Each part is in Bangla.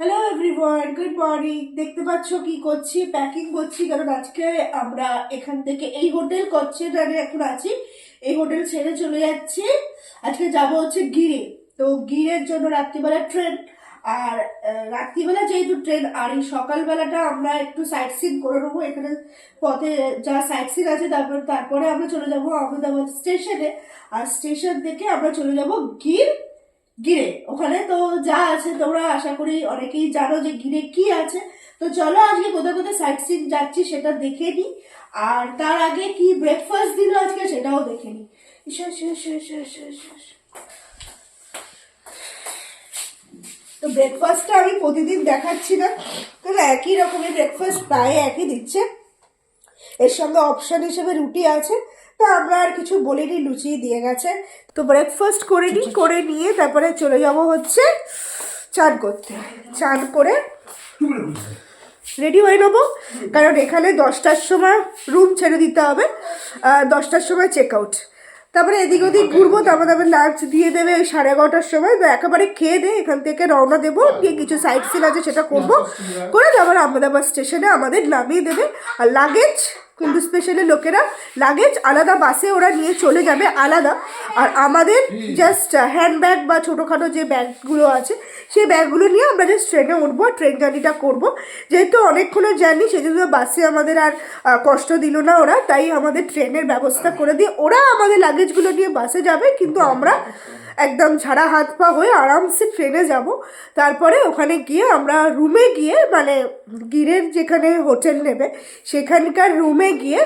হ্যালো এভরিওয়ান গুড মর্নিং দেখতে পাচ্ছ কি করছি? প্যাকিং করছি, কারণ আজকে আমরা এখান থেকে এই হোটেল করছে কচ্ছেটারে এখন আছি। এই হোটেল ছেড়ে চলে যাচ্ছি। আজকে যাব হচ্ছে গিরে। তো গিরের জন্য রাত্রিবেলা ট্রেন। আর রাত্রিবেলা যেহেতু ট্রেন, আর এই সকালবেলাটা আমরা একটু সাইট সিন করে নেব। এখানে পথে যা সাইট সিন আছে, তারপর, তারপরে আমরা চলে যাব আহমেদাবাদ স্টেশনে। আর স্টেশন থেকে আমরা চলে যাব গির গিরে, ওখানে তো যা আছে তোমরা আশা করি অনেকেই জানো যে গিরে কি আছে। তো চলো আজকে কোথায় কোথায় সাইট সিন যাচ্ছি সেটা দেখে নিই। আর তার আগে কি ব্রেকফাস্ট দিল আজকে সেটাও দেখে নিই। তো ব্রেকফাস্টটা আমি প্রতিদিন দেখাচ্ছি না। কারণ একই রকমের ব্রেকফাস্ট প্রায় একই দিচ্ছে। এর সঙ্গে অপশন হিসেবে রুটি আছে। তো আমরা আর কিছু বলিনি লুচি দিয়ে গেছে। তো ব্রেকফাস্ট করে নিই করে নিয়ে তারপরে চলে যাব হচ্ছে চান করতে। চান করে রেডি হয়ে নেব, কারণ এখানে দশটার সময় রুম ছেড়ে দিতে হবে দশটার সময় চেক আউট তারপরে এদিক ওদিক ঘুরবো, তারপরে তারপরে লাঞ্চ দিয়ে দেবে ওই সাড়ে এগারোটার সময়, তো একেবারে খেয়ে দিয়ে এখান থেকে রওনা দেবো দিয়ে কিছু সাইড সিন আছে সেটা করব, করে তারপর আহমেদাবাদ স্টেশনে আমাদের নামিয়ে দেবে, আর লাগেজ কিন্তু স্পেশালি লোকেরা লাগেজ আলাদা বাসে ওরা নিয়ে চলে যাবে, আলাদা। আর আমাদের জাস্ট হ্যান্ডব্যাগ বা ছোটোখাটো যে ব্যাগগুলো আছে, সেই ব্যাগগুলো নিয়ে আমরা জাস্ট ট্রেনে উঠবো ট্রেন জার্নিটা করব। যেহেতু অনেকক্ষণের জার্নি সেজন্য বাসে আমাদের আর কষ্ট দিল না ওরা, তাই আমাদের ট্রেনের ব্যবস্থা করে দিয়ে ওরা আমাদের লাগেজগুলো নিয়ে বাসে যাবে, কিন্তু আমরা একদম ঝাড়া হাত পা হয়ে আরামসে ট্রেনে যাব। তারপরে ওখানে গিয়ে আমরা রুমে গিয়ে মানে গিরের যেখানে হোটেল নেবে, সেখানকার রুমে গিয়ে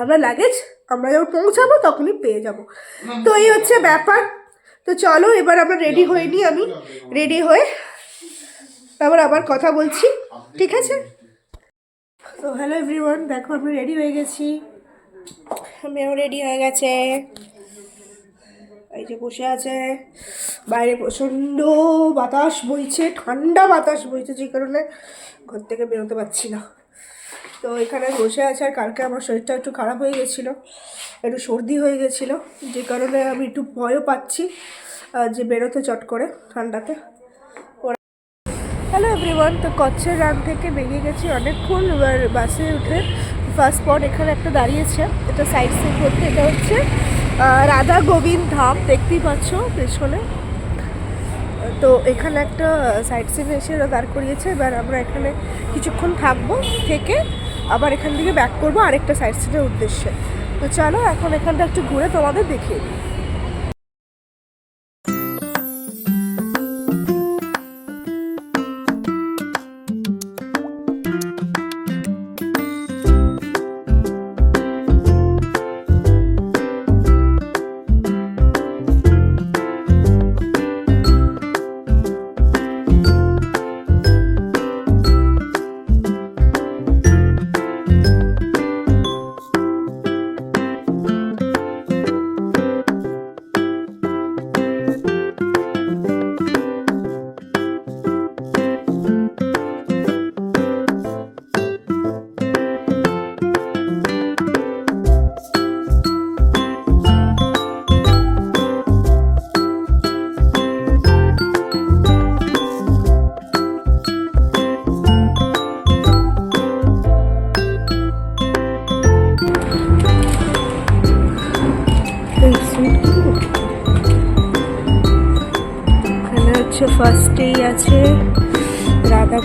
আমরা লাগেজ, আমরা যখন পৌঁছাবো তখনই পেয়ে যাব। তো এই হচ্ছে ব্যাপার। তো চলো, এবার আমরা রেডি হয়ে নিই আমি। রেডি হয়ে তারপর আবার কথা বলছি, ঠিক আছে? তো হ্যালো এভরিওয়ান দেখো আমি রেডি হয়ে গেছি। আমিও রেডি হয়ে গেছে। এই যে বসে আছে। বাইরে প্রচণ্ড বাতাস বইছে, ঠান্ডা বাতাস বইছে, যে কারণে ঘর থেকে বেরোতে পারছি না। তো এখানে বসে আছে আর কালকে আমার শরীরটা একটু খারাপ হয়ে গেছিল, একটু সর্দি হয়ে গেছিল, যে কারণে আমি একটু ভয়ও পাচ্ছি যে বেরোতে চট করে ঠান্ডাতে। হ্যালো এভরিওয়ান তো কচ্ছের রান থেকে বেরিয়ে গেছি অনেকক্ষণ বাসে উঠে ফার্স্ট স্পট এখানে একটা দাঁড়িয়েছে, এটা সাইড সিন করতে এটা হচ্ছে রাধা গোবিন্দ ধাম দেখতেই পাচ্ছ পেছনে। তো এখানে একটা সাইড সিন এসে দাঁড় করিয়েছে। এবার আমরা এখানে কিছুক্ষণ থাকব থেকে আবার এখান থেকে ব্যাক করব আরেকটা সাইড সিনের উদ্দেশ্যে। তো চলো এখন এখানটা একটু ঘুরে তোমাদের দেখিয়ে দিই।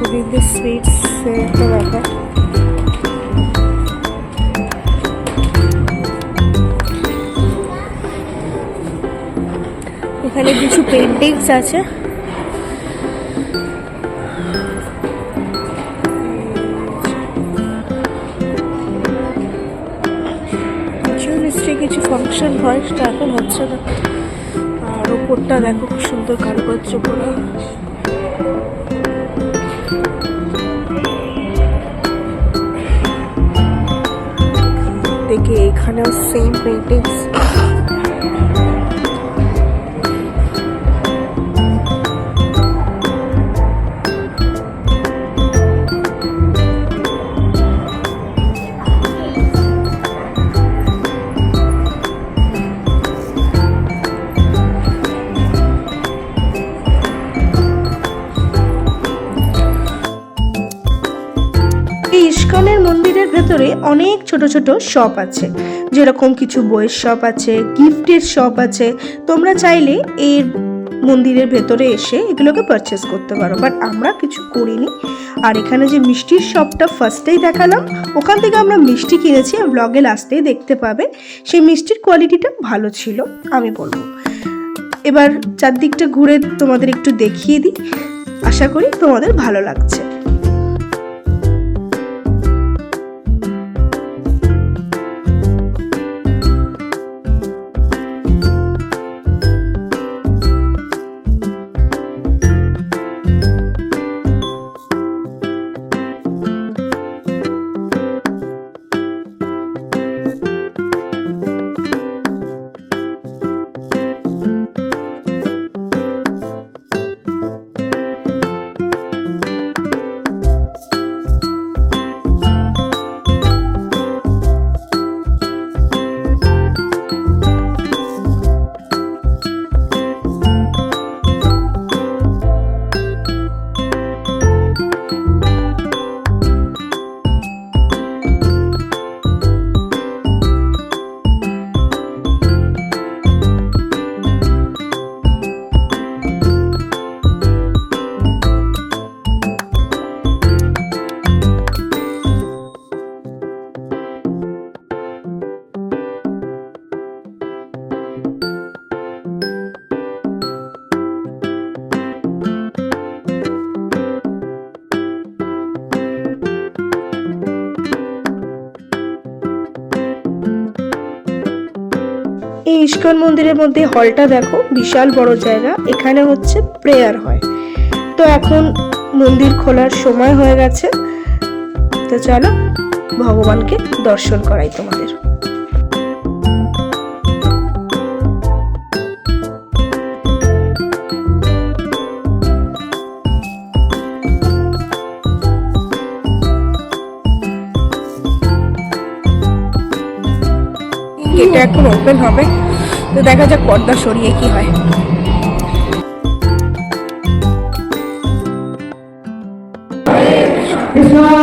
গোবিন্দ সুইটস একটা ব্যাপার। এখানে কিছু পেন্টিংস আছে। কিছু ফাংশন হয়, সেটা এখন হচ্ছে না। আর ওপরটা দেখো খুব সুন্দর কারুকার্য করা। those same paintings. ইস্কনের মন্দিরের ভেতরে অনেক ছোট ছোট শপ আছে যেরকম কিছু বইয়ের শপ আছে গিফটের শপ আছে, তোমরা চাইলে এর মন্দিরের ভেতরে এসে এগুলোকে পারচেস করতে পারো। বাট আমরা কিছু করিনি। আর এখানে যে মিষ্টির শপটা ফার্স্টেই দেখালাম, ওখান থেকে আমরা মিষ্টি কিনেছি ব্লগে লাস্টেই দেখতে পাবে। সেই মিষ্টির কোয়ালিটিটা ভালো ছিল, আমি বলব। এবার চারদিকটা ঘুরে তোমাদের একটু দেখিয়ে দিই। আশা করি তোমাদের ভালো লাগছে। ইস্কন মন্দিরের মধ্যে হলটা দেখো, বিশাল বড় জায়গা, এখানে হচ্ছে প্রেয়ার হয়। তো এখন মন্দির খোলার সময় হয়ে গেছে। তো চলো, ভগবানকে দর্শন করাই তোমাদের। এটা এখন ওপেন হবে। তো দেখা যাক পর্দা সরিয়ে কি হয়। আমরা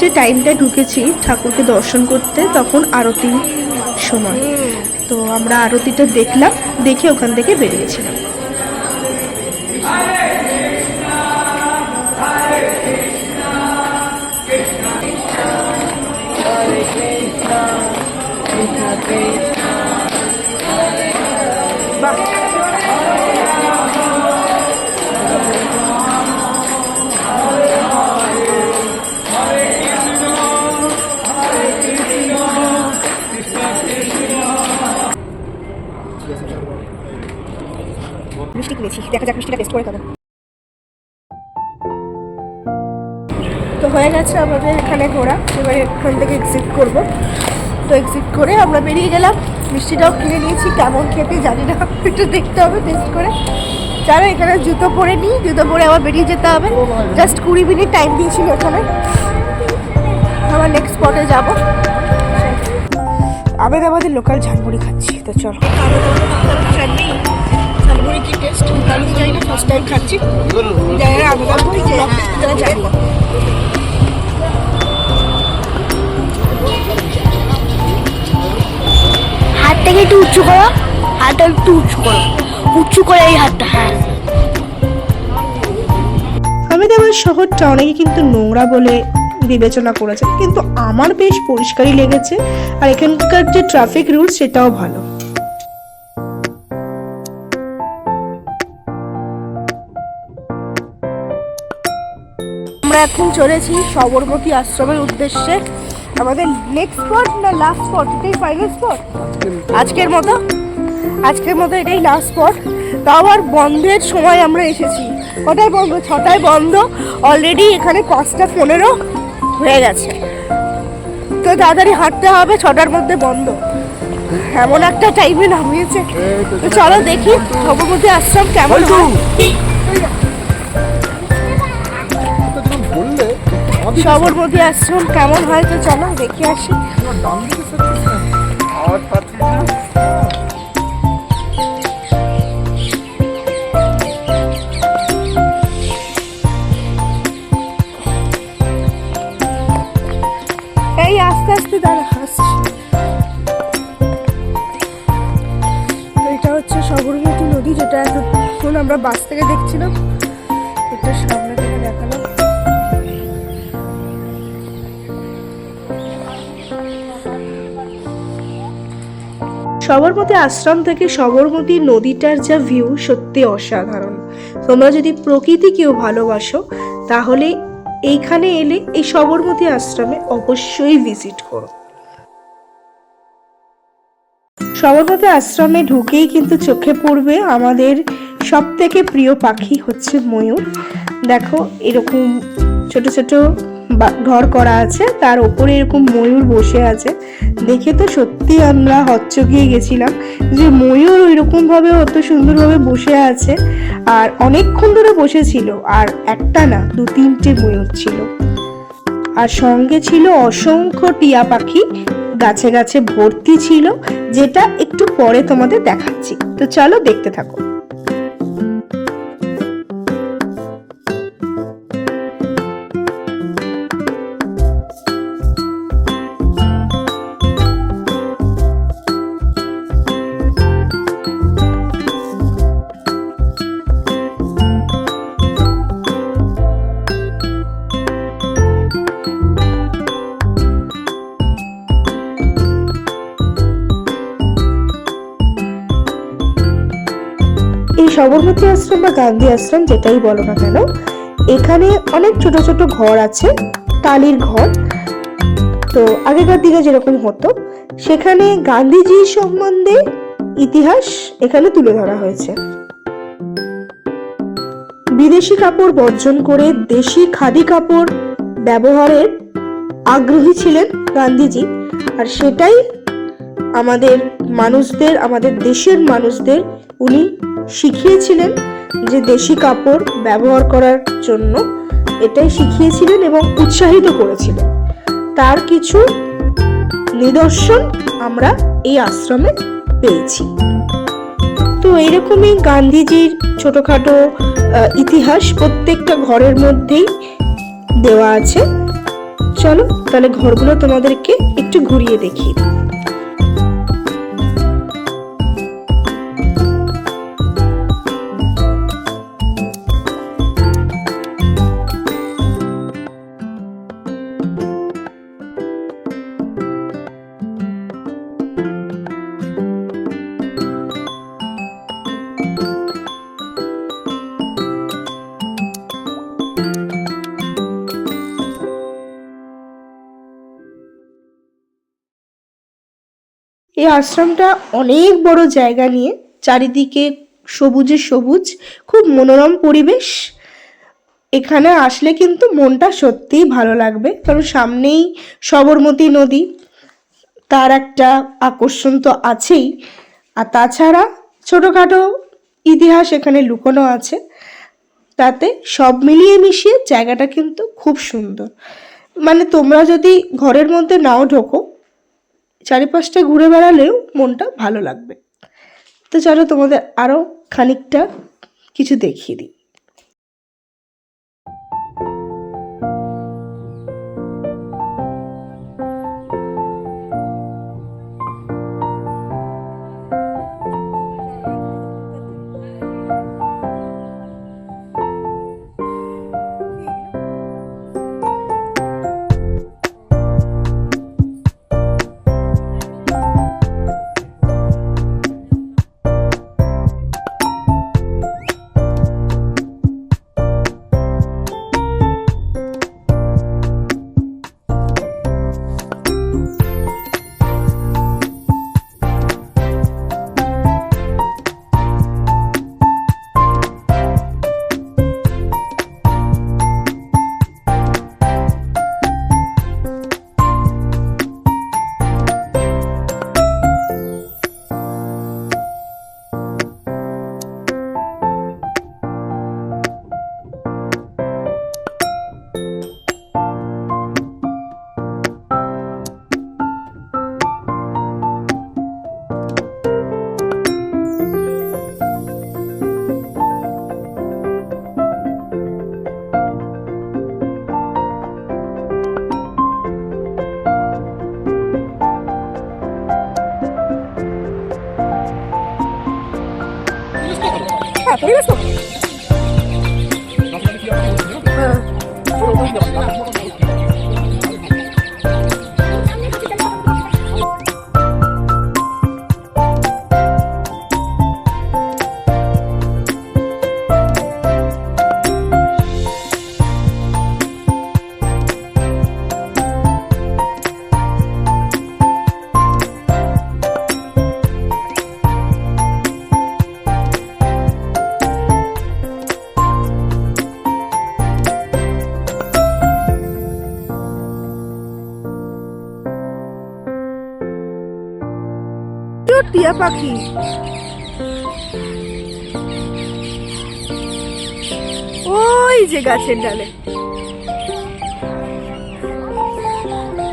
যে টাইমটা ঢুকেছি ঠাকুরকে দর্শন করতে, তখন আরতি সময়। তো আমরা আরতিটা দেখলাম, দেখে ওখান থেকে বেরিয়েছিলাম। এক্সিট করব। তো এক্সিট করে আমরা বেরিয়ে গেলাম। মিষ্টিটাও কিনে নিয়েছি। কেমন খেতে জানি না। একটু দেখতে হবে টেস্ট করে। যারা এখানে জুতো পরে নিই জুতো পরে আবার বেরিয়ে যেতে হবে। জাস্ট কুড়ি মিনিট টাইম দিয়েছিল এখানে। আবার নেক্সট স্পটে যাব। আমেদাবাদের লোকাল ঝালমুড়ি খাচ্ছি। তো চলো। ঝালমুড়ি কি টেস্ট জানি না ফার্স্ট টাইম খাচ্ছি। হাতটাকে একটু উঁচু করো হাতটা একটু উঁচু করো। উঁচু করে এই হাতটা হ্যাঁ। আমেদাবাদ শহরটা অনেকে কিন্তু নোংরা বলে বিবেচনা করেছে কিন্তু আমার বেশ পরিষ্কারই লেগেছে আর এখানকার যে ট্রাফিক রুলস সেটাও ভালো। আমরা এখন চলেছি সবরমতী আশ্রমের উদ্দেশ্যে। আমাদের নেক্সট স্পট না লাস্ট স্পট এটাই ফাইনাল স্পট আজকের মতো? আজকের মতো এটাই লাস্ট স্পট তাও আবার বন্ধের সময় আমরা এসেছি। কটায় বন্ধ? ছটায় বন্ধ। অলরেডি এখানে পাঁচটা পনেরো হয়ে গেছে। তো তাড়াতাড়ি হাঁটতে হবে, ছটার মধ্যে বন্ধ। এমন একটা টাইমে নামিয়েছে। তো চলো দেখি সবরমতী আশ্রম কেমন সবরমতী আশ্রম কেমন হয় তো চলো দেখে আসি। এই আস্তে আস্তে দাঁড়া তো এটা হচ্ছে সবরমতী নদী, যেটা এতক্ষণ আমরা বাস থেকে দেখছিলাম। সবরমতী আশ্রম থেকে সবরমতী নদীটার যা ভিউ সত্যি অসাধারণ। তোমরা যদি প্রকৃতি কেউ ভালোবাসো, তাহলে এইখানে এলে এই সবরমতী আশ্রমে অবশ্যই ভিজিট করো। সবরমতী আশ্রমে ঢুকেই কিন্তু চোখে পড়বে আমাদের সব থেকে প্রিয় পাখি হচ্ছে ময়ূর। দেখো, এরকম ছোট ছোট ঘর করা আছে, তার উপরে এরকম ময়ূর বসে আছে। দেখে তো সত্যি আমরা হচ্চকিয়ে গেছিলাম যে ময়ূর ওইরকম ভাবে অত সুন্দরভাবে বসে আছে আর অনেকক্ষণ ধরে বসেছিল, আর একটা না, দু তিনটে ময়ূর ছিল। আর সঙ্গে ছিল অসংখ্য টিয়া পাখি, গাছে গাছে ভর্তি ছিল, যেটা একটু পরে তোমাদের দেখাচ্ছি। তো চলো দেখতে থাকো। সবরমতী আশ্রম বা গান্ধী আশ্রম যেটাই বলো না কেন, এখানে অনেক ছোট ছোট ঘর আছে, টালির ঘর। তো আগেকার দিনে যেরকম হতো, সেখানে গান্ধীজি সম্বন্ধে ইতিহাস এখানে তুলে ধরা হয়েছে। বিদেশি কাপড় বর্জন করে দেশি খাদি কাপড় ব্যবহারের আগ্রহী ছিলেন গান্ধীজি। আর সেটাই আমাদের মানুষদের, আমাদের দেশের মানুষদের, উনি শিখিয়েছিলেন যে দেশি কাপড় ব্যবহার করার জন্য এটাই শিখিয়েছিলেন এবং উৎসাহিত করেছিলেন। তার কিছু নিদর্শন আমরা এই আশ্রমে পেয়েছি। তো এইরকমই গান্ধীজির ছোটখাটো ইতিহাস প্রত্যেকটা ঘরের মধ্যেই দেওয়া আছে। চলো তাহলে ঘরগুলো তোমাদেরকে একটু ঘুরিয়ে দেখি আশ্রমটা অনেক বড় জায়গা নিয়ে চারিদিকে সবুজে সবুজ, খুব মনোরম পরিবেশ। এখানে আসলে কিন্তু মনটা সত্যিই ভালো লাগবে, কারণ সামনেই সবরমতী নদী, তার একটা আকর্ষণ তো আছেই। আর তাছাড়া ছোটোখাটো ইতিহাস এখানে লুকোনো আছে, তাতে সব মিলিয়ে মিশিয়ে জায়গাটা কিন্তু খুব সুন্দর। মানে তোমরা যদি ঘরের মধ্যে নাও ঢোকো চারিপাশটা ঘুরে বেড়ালেও মনটা ভালো লাগবে। তো চলো তোমাদের আরও খানিকটা কিছু দেখিয়ে দিই। পাখি ওই যে গাছের ডালে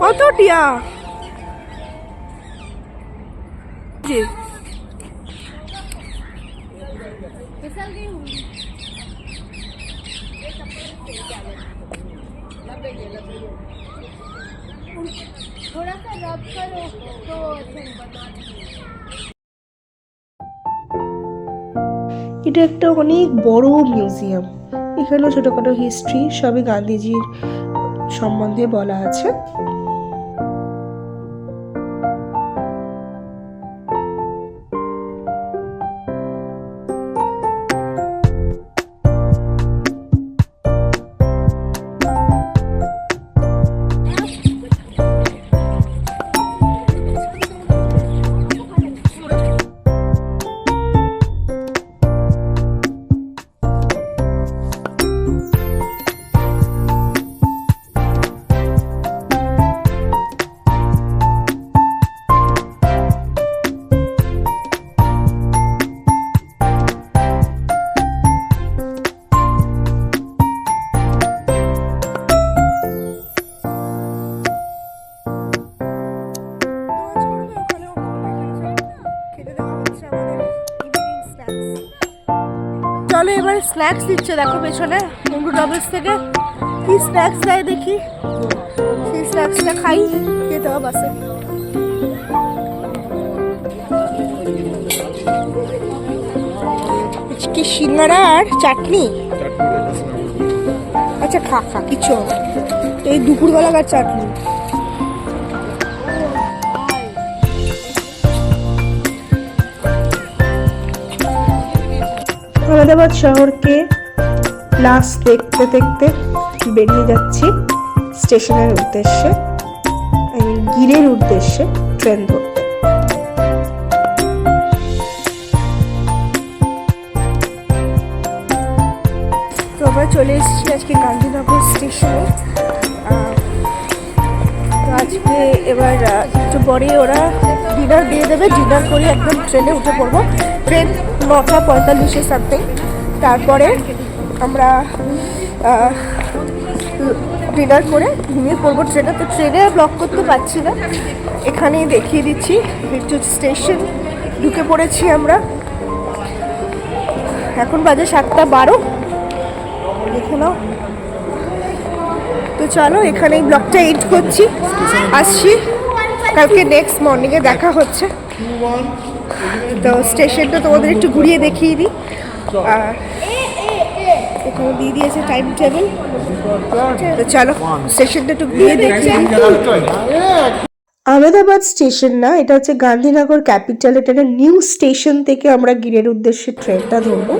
কত টিয়া জি थोड़ा सा रब करो तो এটা একটা অনেক বড় মিউজিয়াম। এখানেও ছোটখাটো হিস্ট্রি সবই গান্ধীজির সম্বন্ধে বলা আছে। স্ন্যাক্স দিচ্ছে দেখো পেছনে মুন্ডু ডাবলস থেকে। কি স্ন্যাক্স দেয় দেখি? সেই স্ন্যাক্সটা খাই খেতে হবে বাসে। কি সিঙ্গারা আর চাটনি? আচ্ছা খা খা কিছু এই দুপুরবেলাকার চাটনি। আহমেদাবাদ শহরকে লাস্ট দেখতে দেখতে বেরিয়ে যাচ্ছি স্টেশনের উদ্দেশ্যে গিরের উদ্দেশ্যে ট্রেন ধরতে। চলে এসেছি আজকে গান্ধীনগর স্টেশনে। আজকে এবার একটু পরে ওরা ডিনার দিয়ে দেবে। ডিনার করে একদম ট্রেনে উঠে পড়ব। ট্রেন নটা পঁয়তাল্লিশে সামথিং তারপরে আমরা ডিনার করে ঘুমিয়ে পড়ব ট্রেনে তো ট্রেনে ব্লক করতে পারছি না। এখানেই দেখিয়ে দিচ্ছি একটু স্টেশন ঢুকে পড়েছি আমরা। এখন বাজে সাতটা বারো। দেখে নাও। তো চলো, এখানেই ব্লগটা এড করছি। আসছি। কালকে নেক্সট মর্নিংয়ে দেখা হচ্ছে। তো স্টেশনটা তোমাদের একটু ঘুরিয়ে দেখিয়ে দিই। আর এখানে দিয়ে দিয়েছে টাইম টেবিল তো চলো, স্টেশনটা একটু ঘুরিয়ে দেখিয়ে আহমেদাবাদ স্টেশন না, এটা হচ্ছে গান্ধীনগর ক্যাপিটাল এটা একটা নিউ স্টেশন থেকে আমরা গিরের উদ্দেশ্যে ট্রেনটা ধরবো।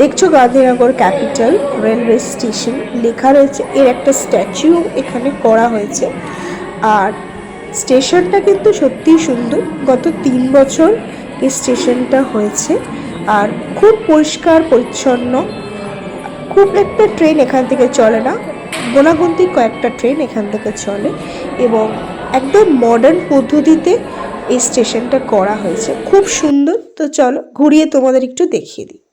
দেখছ গান্ধীনগর ক্যাপিটাল রেলওয়ে স্টেশন লেখা রয়েছে, এর একটা স্ট্যাচু এখানে করা হয়েছে। আর স্টেশনটা কিন্তু সত্যিই সুন্দর। গত তিন বছর এই স্টেশনটা হয়েছে। আর খুব পরিষ্কার, পরিচ্ছন্ন। খুব একটা ট্রেন এখান থেকে চলে না। গোনাগুন্তি কয়েকটা ট্রেন এখান থেকে চলে এবং একদম মডার্ন পদ্ধতিতে এই স্টেশনটা করা হয়েছে। খুব সুন্দর। তো চলো ঘুরিয়ে তোমাদের একটু দেখিয়ে দিই।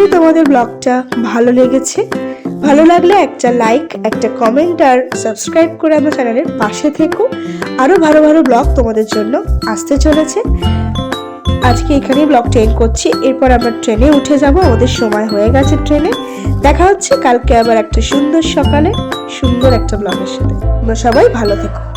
করি তোমাদের ব্লগটা ভালো লেগেছে। ভালো লাগলে একটা লাইক একটা কমেন্ট আর সাবস্ক্রাইব করে আমার চ্যানেলের পাশে থেকো। আরও ভালো ভালো ব্লগ তোমাদের জন্য আসতে চলেছে। আজকে এখানেই ব্লগটা এন্ড করছি। এরপর আমরা ট্রেনে উঠে যাব। আমাদের সময় হয়ে গেছে ট্রেনে। দেখা হচ্ছে কালকে আবার একটা সুন্দর সকালে, সুন্দর একটা ব্লগের সাথে। তোমরা সবাই ভালো থেকো।